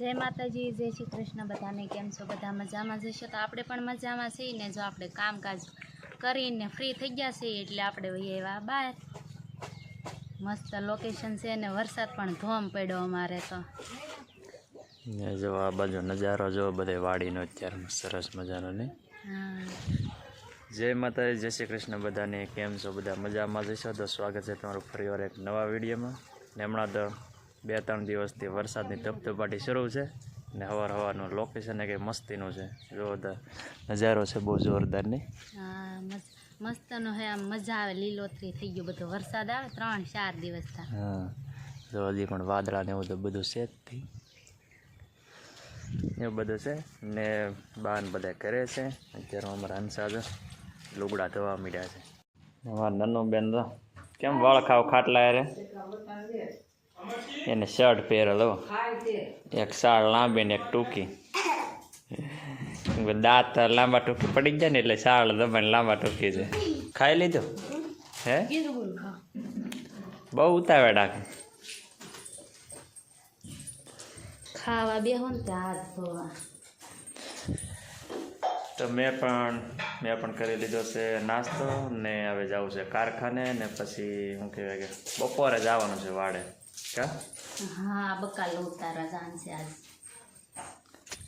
જય માતાજી જય શ્રી કૃષ્ણ. બધાને કેમ છો? બધા મજામાં જશો તો આપણે પણ મજામાં છીએ ને જો આપણે કામકાજ કરીને ફ્રી થઈ ગયા છીએ એટલે આપણે આવ્યા બહાર. મસ્ત લોકેશન છે ને વરસાદ પણ ધોમ પડ્યો અમારે તો. જો આ બાજુ નજારો જો બધે વાડીનો અત્યારે સરસ મજાનો ને. હા. જય માતાજી જય શ્રી કૃષ્ણ. બધાને કેમ છો? બધા મજામાં જશો તો સ્વાગત છે તમારું ફરીવાર એક નવા વિડીયોમાં. ને હમણાં તો બે ત્રણ દિવસથી વરસાદની ધબધબાટી શરૂ છે ને હવાર હવારનું લોકેશન કંઈ મસ્તીનું છે. જો નજારો છે બહુ જોરદારની. મસ્તનો હે આમ મજા આવે લીલોતરી થઈ ગયો બધો વરસાદ આવે ત્રણ ચાર દિવસ હા જો હજી પણ વાદળા ને એવું તો બધું છે જ થી. એવું બધું છે ને બાન બધા કરે છે. અત્યારે અમારા હંસા લુગડા ધોવા મીડ્યા છે. અમારા નન્નું બેન કેમ વાળ ખાવ ખાટલા રે એને શર્ટ પહેરેલો. એક સાળ લાંબી ને એક ટૂંકી. દાંત લાંબા ટૂંકી પડી જાય ને એટલે સાળ દબાઈને લાંબા ટૂંકી છે. ખાઈ લીધું? હે? બહુ ઉતાવળ રાખે. ખાવા બેહો ને તો મેં પણ મેં પણ કરી લીધો છે નાસ્તો ને હવે જવું છે કારખાને ને પછી શું કહેવાય કે બપોરે જવાનું છે વાડે. કા? હા બકાલ ઉતારવા જાન છે આજ.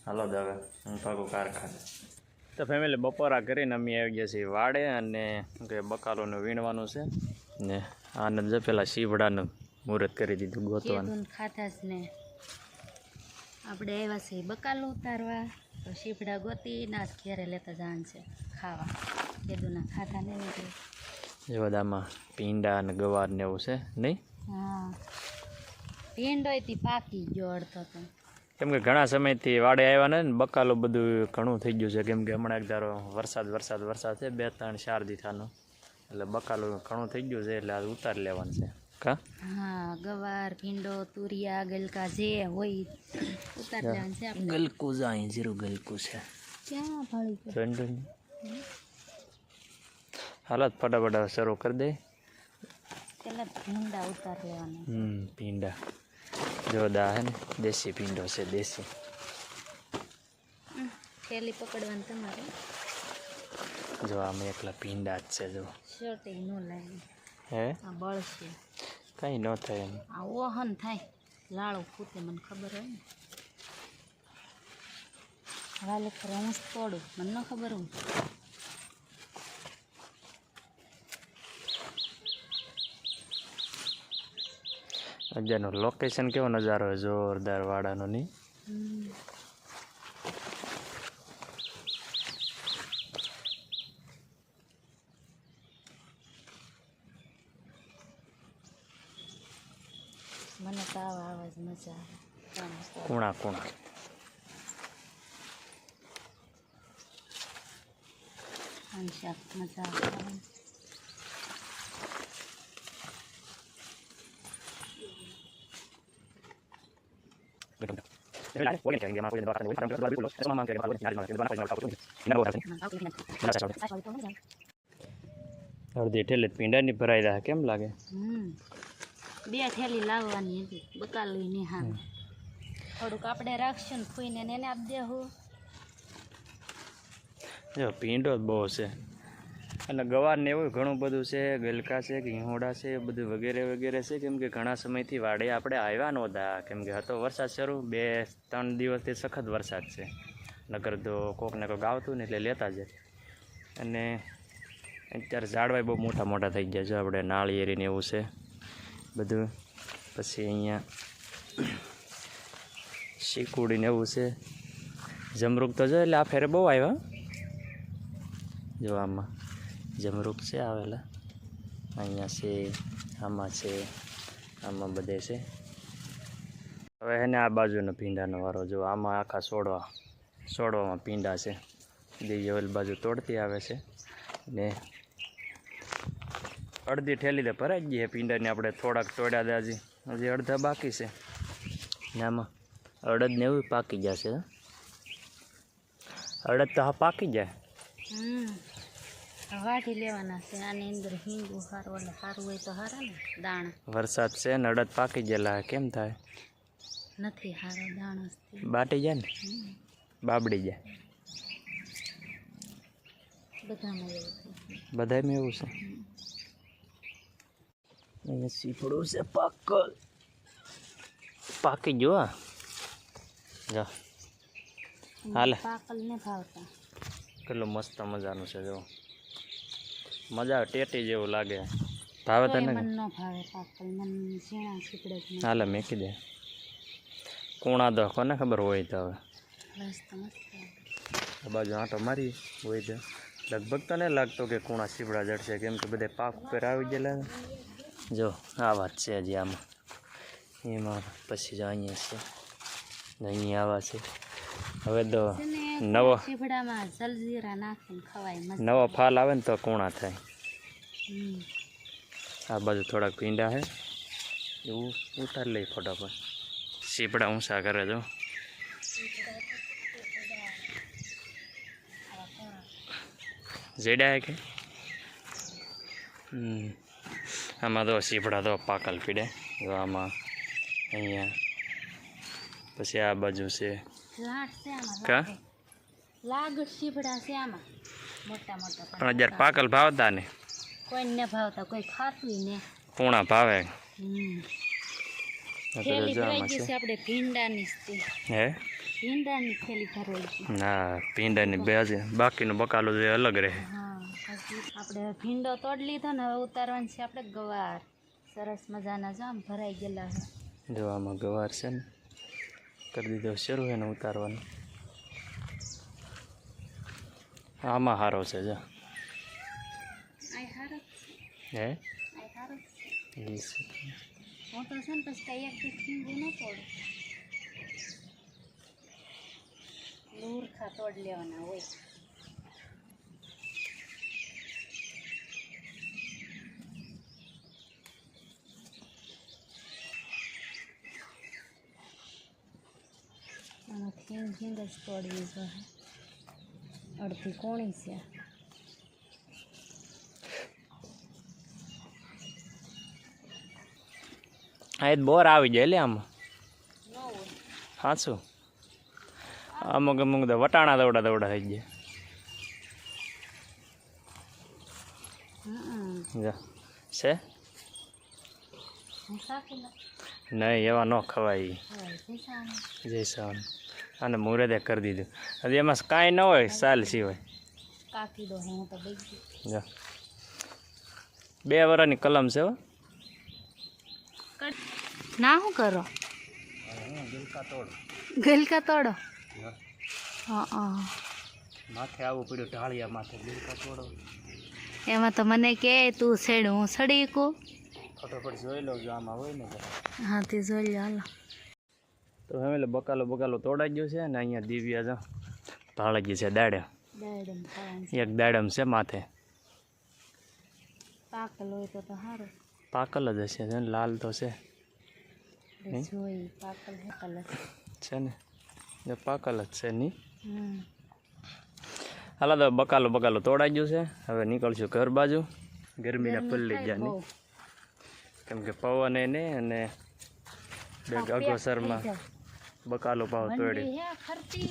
હાલો દાવે હું ભાગો કારખાને. તો ફેમિલી બપોરા કરીને અમે આવી ગયા છીએ વાડે અને કહે બકાલોનું વીણવાનું છે ને આનંદ જો પેલા શીવડાનું મુહૂર્ત કરી દીધું ગોતવાનું. ખાતા જ ને. આપણે આવ્યા છીએ બકાલો ઉતારવા તો શીપડા ગોતી જ ઘેરે લેતા જાણ છે ખાવા. કેદુના ખાતા નહીં એ બધામાં ભીંડા અને ગવાર ને એવું છે નહીં? હા. ભીંડોયથી પાકી ગયો અડધો તો. કેમ કે ઘણા સમયથી વાડે આવ્યા ને ને બકાલો બધું ઘણું થઈ ગયું છે. કેમ કે હમણાં એક ધારો વરસાદ વરસાદ વરસાદ છે બે ત્રણ ચાર દીઠાનો. એટલે બકાલો ઘણું થઈ ગયું છે એટલે આ ઉતાર લેવાનું છે. કા? હા ગવાર ભીંડો તુરિયા ગલકા જે હોય ઉતાર લેવાનું છે આપણે. ગલકું જાય જીરું ગલકું છે. ક્યાં ભાળી ગયો હાલત ફટાફટ શરૂ કરી દે. પેલા ભીંડા ઉતાર લેવાના. હમ ભીંડા. જોરદાર હે ને દેશી ભીંડો છે દેશી. થેલી પકડવાની તમારે. જો આમ એકલા ભીંડા જ છે જો. શર્ટ ન લાગે હે? આ બળશે કંઈ ન થાય એમ. આ ઓહન થાય. લાળો ફૂટે મને ખબર હોય ને. હાલે જ તોડું મને ન ખબર હોય. અત્યારનો લોકેશન કેવો નજારો હોય જોરદાર વાડાનો નહીં મને તાવ આવા જ મજા આવે કુણા કુણા મજા આવે અડધી ઠેલે ભરાઈ રહ્યા કેમ લાગે હમ બે થેલી લાવવાની હતી બકાલી ની હા થોડુંક આપણે રાખશું ને ફૂઈને ને એને આપી દેવું જો પીંડો જ બહુ છે અને ગવારને એવું ઘણું બધું છે, ગલકા છે, ઘીહોડા છે બધું વગેરે વગેરે છે. કેમ કે ઘણા સમયથી વાડે આપણે આવ્યા નહોતા. કેમ કે હતો વરસાદ શરૂ, બે, ત્રણ દિવસથી સખત વરસાદ છે. નગર તો કોકને કોઈક આવતું ને એટલે લેતા જ અને અત્યારે ઝાડવાય બહુ મોટા મોટા થઈ ગયા છે, આપણે નાળિયેરીને એવું છે. બધું. પછી અહીંયા શીકુડીને એવું છે. જમરૂક તો છે એટલે આ ફેરે બહુ આવ્યા જો આમાં. જમરૂક છે આવેલા. અહીંયા છે, આમાં છે, આમાં બધે છે. હવે એને આ બાજુનો ભીંડાનો વારો જો આમાં આખા સોડવા સોડવામાં ભીંડા છે. દેવી ઓલી બાજુ તોડતી આવે છે. ને અડધી ઠેલી તો ભરાઈ ગઈ છે ભીંડાની, આપણે થોડાક તોડ્યા હતા હજી. હજી અડધા બાકી છે. ને આમાં અડદ ને એવું પાકી જશે. અડદ તો હા પાકી જાય. હમ લેવાના છે. આની અંદર હિંગું સારું એટલે સારું હોય તો સારા ને દાણા. વરસાદ છે નડદ પાકી ગયેલા કેમ થાય? નથી દાણો બાટી જાય ને? બાબડી જાય. બધામાં એવું છે. એવું છે? પાક પાકી ગયો હા? જો. હાલે. પાકલ ને ભાવતા. કેટલું મસ્ત મજાનું છે જો. મજા આવે ટેટી જેવું લાગે. ભાવે તને? હાલે મેકી દે. કુણા દો કોને ખબર હોય તો હવે? બાજુ આંટો મારી હોય તો લગભગ તો નહીં લાગતો કે કુણા સીપડા જડશે કેમ કે બધે પાક ઉપર આવી ગયેલા જો આ વાત છે હજી આમાં. એમાં પછી જો અહીંયા છે. અહીંયા આવા છે. હવે તો નવો સીપડામાં જલજીરા નાખીને ખવાય નવો ફાલ આવે ને તો કુણા થાય. આ બાજુ થોડાક ભીંડા છે. એવું ઉતારી લઈ ફટાફટ. સીપડા ઊંચા કરે જો જેડા હે કે? આમાં તો સીપડા તો પાકલ પીડે. આમાં અહીંયા. પછી આ બાજુ છે. કા? લાગ સીપડા છે આમાં. મોટા મોટા પણ જ્યારે પાકલ ભાવતા ને. કોઈને ને ભાવતા કોઈ ખાતું ને. પૂણા ભાવે? થેલી ભરાઈ ગઈ છે. છે આપણે ભીંડાની હે? ભીંડાની થેલી ભરાઈ ગઈ. ના ભીંડાની બે હજી બાકીનું બકાલું જે અલગ રહે. આપણે ભીંડો તોડી લીધો ને હવે ઉતારવાની છે આપણે ગવાર. સરસ મજાના જામ ભરાઈ ગયેલા છે. જો આમાં ગવાર છે ને. કરી દીધો શરૂ એને ઉતારવાનું. આમાં સારો છે જો. હારો હે? હારો લેવાના હોય. આમાં ખીંગ ખીંગ જ તોડવી જોઈએ. અડધી કોણી છે. હા એ બોર આવી જાય લે આમાં. સાચું અમુક અમુક તો વટાણા દવડા દવડા થઈ ગયા. છે? નહીં એવા ન ખવાય. જય સવાન અને મુહૂર્તે કરી દીધું. હજી એમાં કાંઈ ન હોય સાલ સિવાય. કાકી દો હું તો બેસી જો. બે વરાની કલમ છે હો. ના શું કરો? ગલકા તોડો. હા માથે આવું પડ્યું ઢાળિયા માથે ગલકા તોડો. એમાં તો મને કે તું છેડ હું સડી કું ફટોફટ જોઈ લો જો આમાં હોય ને હા તે જોઈ લો હાલો. તો હવે એટલે બકાલો બકાલો તોડાઈ ગયો છે અને અહીંયા દિવ્યા જો. ભાળગી છે દાડે. દાડમ એક દાડમ છે માથે. પાકલ હોય તો તો સારું પાકલ જ હશે છે ને લાલ તો છે. છે ને? પાકલ જ છે નહીં હાલા તો બકાલો બકાલો તોડાઈ ગયું છે. હવે નીકળશું ઘર બાજુ. ગરમીના પલ્લી બહુ. કેમ કે પવન એ ને અને અગોસરમાં જાય. બકાલો ભાવ તોડી. ફરતી.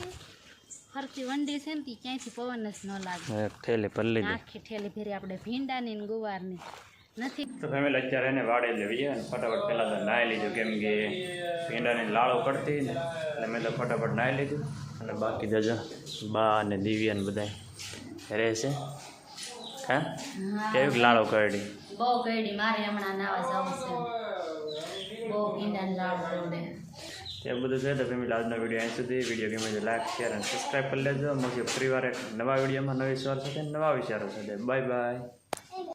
ફરતી વંડી છે ને ક્યાંયથી પવન જ ન લાગે. થેલી પલ્લી આખી ઠેલી ફેરી આપણે ભીંડાની ને ગુવારની. નથી. તો ફેમિલી અત્યારે એને વાડે લેવી અને ફટાફટ પહેલાં તો નાહી લીધું કેમ કે ભીંડાની લાળો કરતી ને એટલે મેં તો ફટાફટ નાહી લીધું. અને બાકી તો બા અને દિવ્યા ને બધા રહે છે. હા. કેવી લાળો કરડી? બહુ કરડી મારે હમણાં નાવા જવું છે. બહુ ભીંડાની લાળો પડે. તે બધું છે તો ફેમિલી આજનો વીડિયો અહીં સુધી. વીડિયો ગમે તો લાઈક શેર અને સબસ્ક્રાઈબ કરી લેજો. ફરી વાર એક નવા વિડીયોમાં નવી સવાર સાથે, નવા વિચારો સાથે. Bye bye